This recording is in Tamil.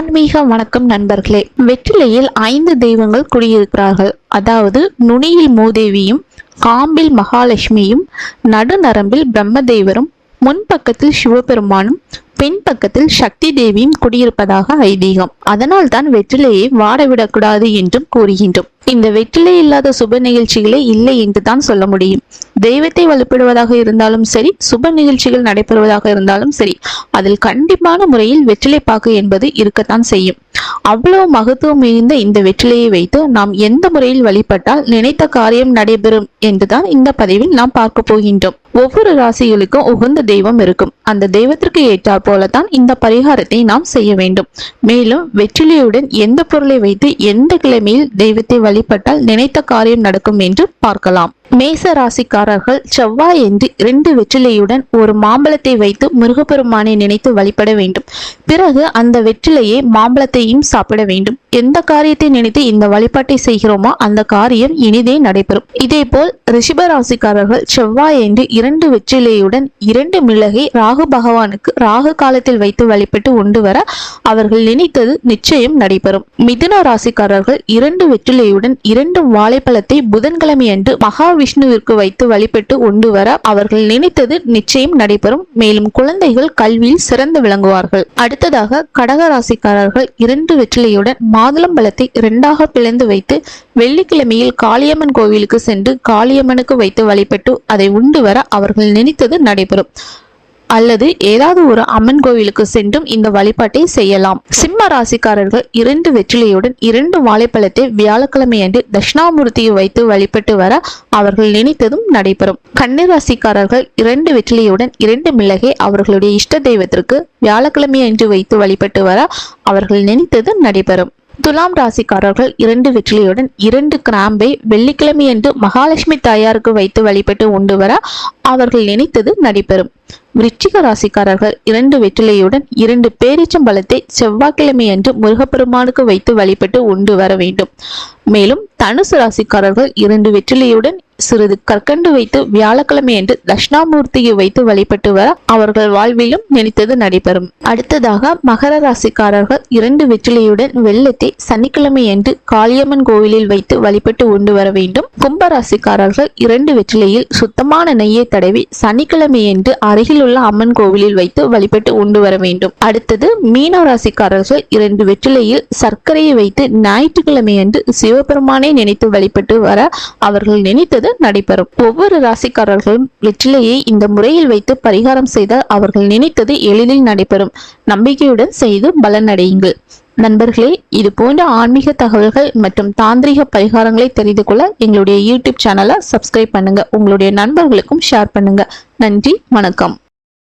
ஆன்மீக வணக்கம் நண்பர்களே. வெற்றிலையில் ஐந்து தெய்வங்கள் குடியிருக்கிறார்கள். அதாவது நுனியில் மூதேவியும் காம்பில் மகாலட்சுமியும் நடுநரம்பில் பிரம்மதேவரும் முன்பக்கத்தில் சிவபெருமானும் பெண் பக்கத்தில் சக்தி தேவியும் குடியிருப்பதாக ஐதீகம். அதனால் தான் வெற்றிலையை வாடவிடக்கூடாது என்றும் கூறுகின்றோம். இந்த வெற்றிலை இல்லாத சுப நிகழ்ச்சிகளே இல்லை என்று தான் சொல்ல முடியும். தெய்வத்தை வழிபடுவதாக இருந்தாலும் சரி சுப நிகழ்ச்சிகள் நடைபெறுவதாக இருந்தாலும் சரி அதில் கண்டிப்பான முறையில் வெற்றிலை பாக்கு என்பது இருக்கத்தான் செய்யும். அவ்வளவு மகத்துவம் மிகுந்த இந்த வெற்றிலையை வைத்து நாம் எந்த முறையில் வழிபட்டால் நினைத்த காரியம் நடைபெறும் என்றுதான் இந்த பதிவில் நாம் பார்க்க போகின்றோம். ஒவ்வொரு ராசிகளுக்கும் உகந்த தெய்வம் இருக்கும். அந்த தெய்வத்திற்கு ஏற்றாற் போலத்தான் இந்த பரிகாரத்தை நாம் செய்ய வேண்டும். மேலும் வெற்றிலையுடன் எந்த பொருளை வைத்து எந்த கிழமையில் தெய்வத்தை வழிபட்டால் நினைத்த காரியம் நடக்கும் என்று பார்க்கலாம். மேச ராசிக்காரர்கள் செவ்வாய் என்று இரண்டு வெற்றிலையுடன் ஒரு மாம்பழத்தை வைத்து முருகப்பெருமானை நினைத்து வழிபட வேண்டும். பிறகு அந்த வெற்றிலையை மாம்பழத்தையும் சாப்பிட வேண்டும். எந்த காரியத்தை நினைத்து இந்த வழிபாட்டை செய்கிறோமோ அந்த காரியம் இனிதே நடைபெறும். இதே போல் ரிஷப ராசிக்காரர்கள் செவ்வாய் என்று இரண்டு வெற்றிலையுடன் இரண்டு மிளகை ராகு பகவானுக்கு ராகு காலத்தில் வைத்து வழிபட்டு உண்டு வர அவர்கள் நினைத்தது நிச்சயம் நடைபெறும். மிதுன ராசிக்காரர்கள் இரண்டு வெற்றிலையுடன் இரண்டு வாழைப்பழத்தை புதன்கிழமை அன்று மகா விஷ்ணுவிற்கு வைத்து வழிபட்டு உண்டு வர அவர்கள் நினைத்தது நிச்சயம் நடைபெறும். மேலும் குழந்தைகள் கல்வியில் சிறந்து விளங்குவார்கள். அடுத்ததாக கடக ராசிக்காரர்கள் இரண்டு வெற்றிலையுடன் மாதுளம்பழத்தை இரண்டாக பிளந்து வைத்து வெள்ளிக்கிழமையில் காளியம்மன் கோவிலுக்கு சென்று காளியம்மனுக்கு வைத்து வழிபட்டு அதை உண்டு வர அவர்கள் நினைத்தது நடைபெறும். அல்லது ஏதாவது ஒரு அம்மன் கோவிலுக்கு சென்றும் இந்த வழிபாட்டை செய்யலாம். சிம்ம ராசிக்காரர்கள் இரண்டு வெற்றிலையுடன் இரண்டு வாழைப்பழத்தை வியாழக்கிழமை அன்று தட்சிணாமூர்த்தியை வைத்து வழிபட்டு வர அவர்கள் நினைத்ததும் நடைபெறும். கன்னி ராசிக்காரர்கள் இரண்டு வெற்றிலையுடன் இரண்டு மிளகை அவர்களுடைய இஷ்ட தெய்வத்திற்கு வியாழக்கிழமை அன்று வைத்து வழிபட்டு வர அவர்கள் நினைத்தது நடைபெறும். துலாம் ராசிக்காரர்கள் இரண்டு வெற்றிலையுடன் இரண்டு கிராம்பை வெள்ளிக்கிழமையன்று மகாலட்சுமி தாயாருக்கு வைத்து வழிபட்டு உண்டு வர அவர்கள் நினைத்தது நடைபெறும். விருச்சிக ராசிக்காரர்கள் இரண்டு வெற்றிலையுடன் இரண்டு பேரிச்சம்பழத்தை செவ்வாய்க்கிழமை அன்று முருகப்பெருமானுக்கு வைத்து வழிபட்டு உண்டு வர வேண்டும். மேலும் தனுசு ராசிக்காரர்கள் இரண்டு வெற்றிலையுடன் சிறிது கற்கண்டு வைத்து வியாழக்கிழமை என்று தட்சிணாமூர்த்தியை வைத்து வழிபட்டு வர அவர்கள் வாழ்விலும் நினைத்தது நடைபெறும். அடுத்ததாக மகர ராசிக்காரர்கள் இரண்டு வெற்றிலையுடன் வெள்ளத்தை சனிக்கிழமை என்று காளியம்மன் கோவிலில் வைத்து வழிபட்டு கொண்டு வர வேண்டும். கும்ப ராசிக்காரர்கள் இரண்டு வெற்றிலையில் சுத்தமான நெய்யை தடவி சனிக்கிழமை என்று அருகில் உள்ள அம்மன் கோவிலில் வைத்து வழிபட்டு கொண்டு வர வேண்டும். அடுத்தது மீன ராசிக்காரர்கள் இரண்டு வெற்றிலையில் சர்க்கரையை வைத்து ஞாயிற்றுக்கிழமை என்று சிவபெருமானை நினைத்து வழிபட்டு வர அவர்கள் நினைத்தது நடைபெறும். ஒவ்வொரு ராசிக்காரர்களும் வெற்றிலையை இந்த முறையில் வைத்து பரிகாரம் செய்தால் அவர்கள் நினைத்தது எளிதில் நடைபெறும். நம்பிக்கையுடன் செய்து பலனடையுங்கள். நண்பர்களே இது போன்ற ஆன்மீக தகவல்கள் மற்றும் தாந்திரிக பரிகாரங்களை தெரிந்து கொள்ள எங்களுடைய யூடியூப் சேனலை சப்ஸ்கிரைப் பண்ணுங்க. உங்களுடைய நண்பர்களுக்கும் ஷேர் பண்ணுங்க. நன்றி வணக்கம்.